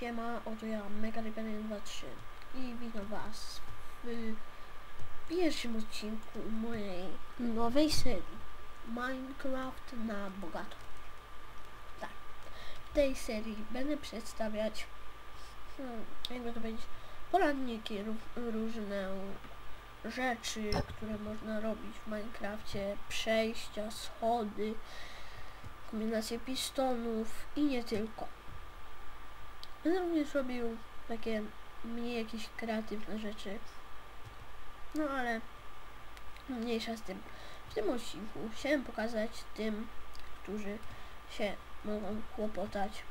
Siema, oto ja, Mega 23 i witam was w pierwszym odcinku mojej nowej serii Minecraft na bogato. Tak, w tej serii będę przedstawiać, hmm, jakby to powiedzieć, poradniki, ró- różne rzeczy, które można robić w Minecrafcie, przejścia, schody, kombinacje pistonów i nie tylko. Będę również robił takie mniej jakieś kreatywne rzeczy. No ale mniejsza z tym. W tym odcinku chciałem pokazać tym, którzy się mogą kłopotać,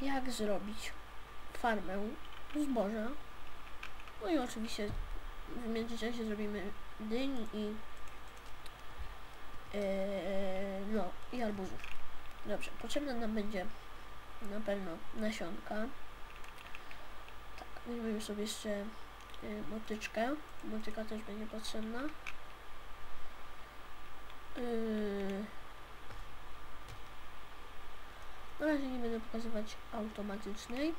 jak zrobić farmę zboża. No i oczywiście w międzyczasie zrobimy dyń i yy, no i arbuzów. Dobrze, potrzebne nam będzie na pewno nasionka. Tak, weźmiemy sobie jeszcze y, motyczkę. Motyka też będzie potrzebna. Yy. Na razie nie będę pokazywać automatycznej.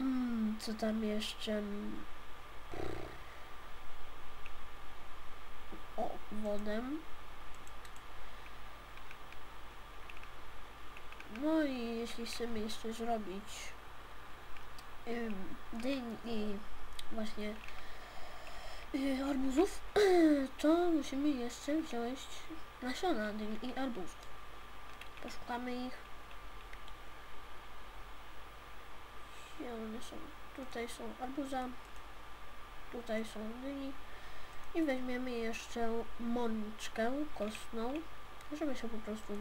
Mm, co tam jeszcze? O, wodę. No i jeśli chcemy jeszcze zrobić ym, dyń i właśnie y, arbuzów, to musimy jeszcze wziąć nasiona dyń i arbuzów. Poszukamy ich. Gdzie one są? Tutaj są arbuza, tutaj są dyni i weźmiemy jeszcze mączkę kostną, żeby się po prostu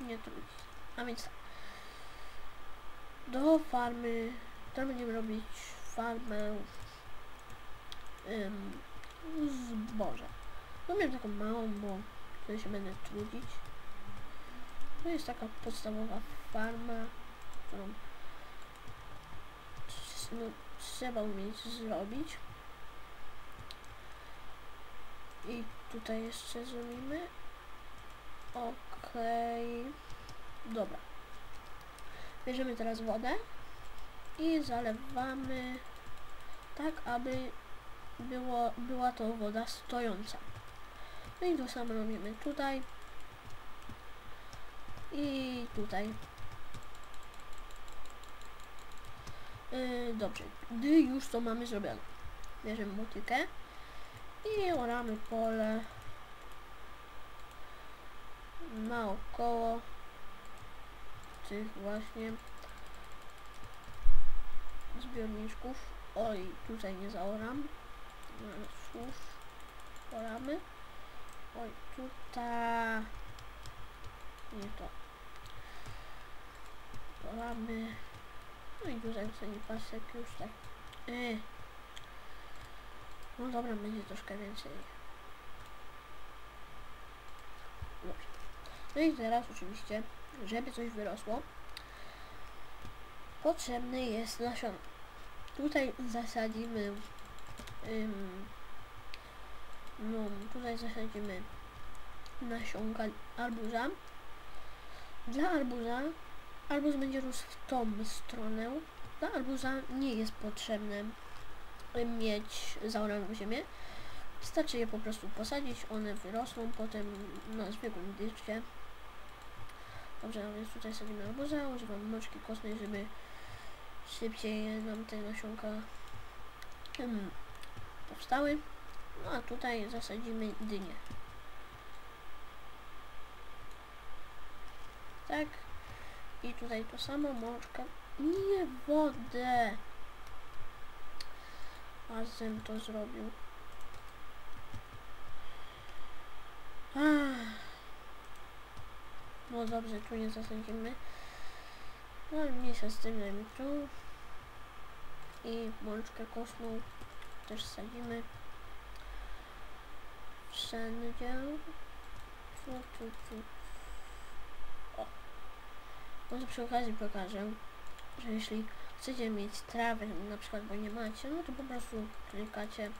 nie trudzić. A więc tak. Do farmy, to będziemy robić farmę ym, zboża. Robię taką małą, bo tutaj się będę trudzić. To jest taka podstawowa farma, którą no, trzeba umieć zrobić. I tutaj jeszcze zrobimy. Okej. Dobra. Bierzemy teraz wodę i zalewamy tak, aby było, była to woda stojąca. No i to samo robimy tutaj i tutaj. Yy, dobrze, gdy już to mamy zrobione. Bierzemy motykę i oramy pole tych właśnie zbiorniczków. Oj, tutaj nie zaoram. Słów oramy. Oj, tutaj nie to. Oramy. No i tutaj sobie pasek już tak. Yy. No dobra, będzie troszkę więcej. Dobrze. No i teraz oczywiście, żeby coś wyrosło, potrzebny jest nasion. Tutaj zasadzimy ym, no tutaj zasadzimy nasionka arbuza. Dla arbuza arbuz będzie rósł w tą stronę. Dla arbuza nie jest potrzebne mieć zaoraną ziemię. Wystarczy je po prostu posadzić, one wyrosną potem na zwykłym dyszcie. Dobrze, no więc tutaj sadzimy arbuza, używam moczki kostnej, żeby szybciej nam te nasionka hmm, powstały. No a tutaj zasadzimy dynię. Tak. I tutaj to samo, mączka. Nie wodę. Azem to zrobił. No dobrze, tu nie zasadzimy. No ale mniejsza z tym, dajmy tu. I mączkę kostną też sadzimy. Wszędzie. Tu, tu, tu. O. Może przy okazji pokażę, że jeśli chcecie mieć trawę, na przykład, bo nie macie, no to po prostu klikacie.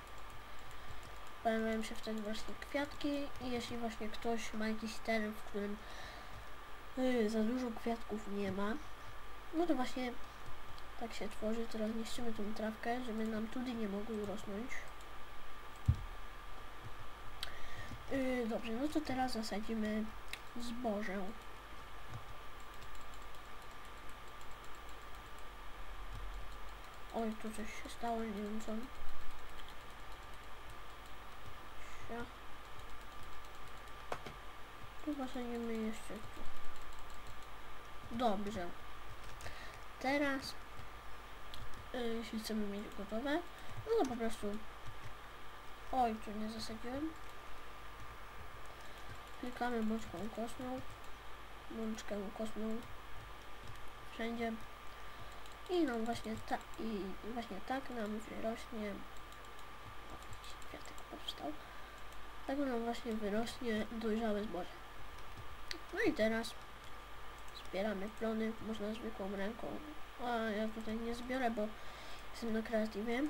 Pojawiają się wtedy właśnie kwiatki i jeśli właśnie ktoś ma jakiś teren, w którym Yy, za dużo kwiatków nie ma. No to właśnie tak się tworzy. Teraz niszczymy tą trawkę, żeby nam tutaj nie mogły urosnąć. Yy, dobrze, no to teraz zasadzimy zboże. Oj, tu coś się stało, nie wiem co. Tu zasadzimy jeszcze tu. Dobrze. Teraz, yy, jeśli chcemy mieć gotowe, no to po prostu... Oj, tu nie zasadziłem. Klikamy bączką kosmą. Bączkę kosmą. Wszędzie. I nam właśnie tak, i właśnie tak nam wyrośnie... Kwiatek powstał. Tak nam właśnie wyrośnie dojrzałe zboże. No i teraz zbieramy plony, można zwykłą ręką. A ja tutaj nie zbiorę, bo jestem na kreatywie.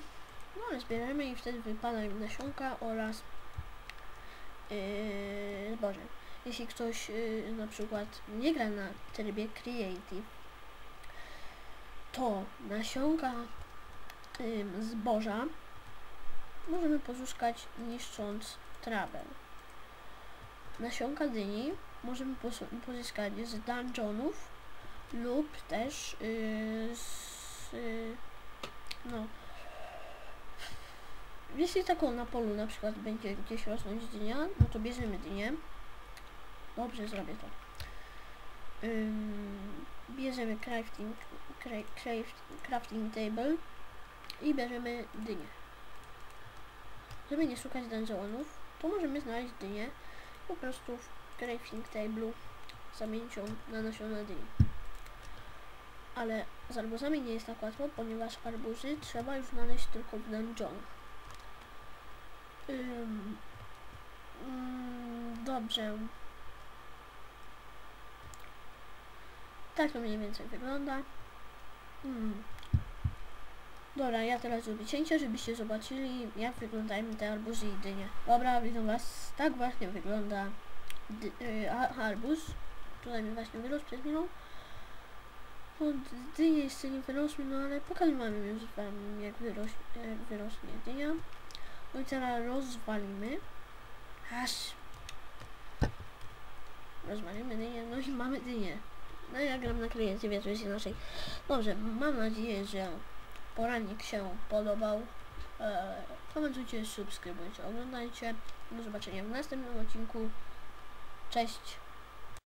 No ale zbieramy i wtedy wypadają nasionka oraz yy, zboże. Jeśli ktoś yy, na przykład nie gra na trybie Creative, to nasionka yy, zboża możemy pozyskać niszcząc trawę. Nasionka dyni możemy pozyskać z dungeonów lub też yy, z yy, no jeśli taką na polu na przykład będzie gdzieś rosnąć dynia, no to bierzemy dynię. Dobrze, zrobię to. Bierzemy crafting, cra, craft, crafting table i bierzemy dynię. Żeby nie szukać dungeonów, to możemy znaleźć dynię po prostu w crafting table'u zamienić ją na nasiona dyni. Ale z arbuzami nie jest tak łatwo, ponieważ arbuzy trzeba już znaleźć tylko w dungeonach. Ym, mm, dobrze. Tak to mniej więcej wygląda. Hmm. Dobra, ja teraz zrobię cięcie, żebyście zobaczyli, jak wyglądają te arbuzy i dynie. Dobra, witam was. Tak właśnie wygląda a- arbuz. Tutaj mi właśnie wyrósł przed chwilą. No, d- dynie jeszcze nie wyrosły, no ale pokażę wam już wam, jak wyroś, jak wyrośnie dynia. No i teraz rozwalimy. Aż. Rozwalimy dynię, no i mamy dynię. No ja gram na kreatywie, to jest inaczej. Dobrze, mam nadzieję, że poranik się podobał. E, komentujcie, subskrybujcie, oglądajcie. Do zobaczenia w następnym odcinku. Cześć!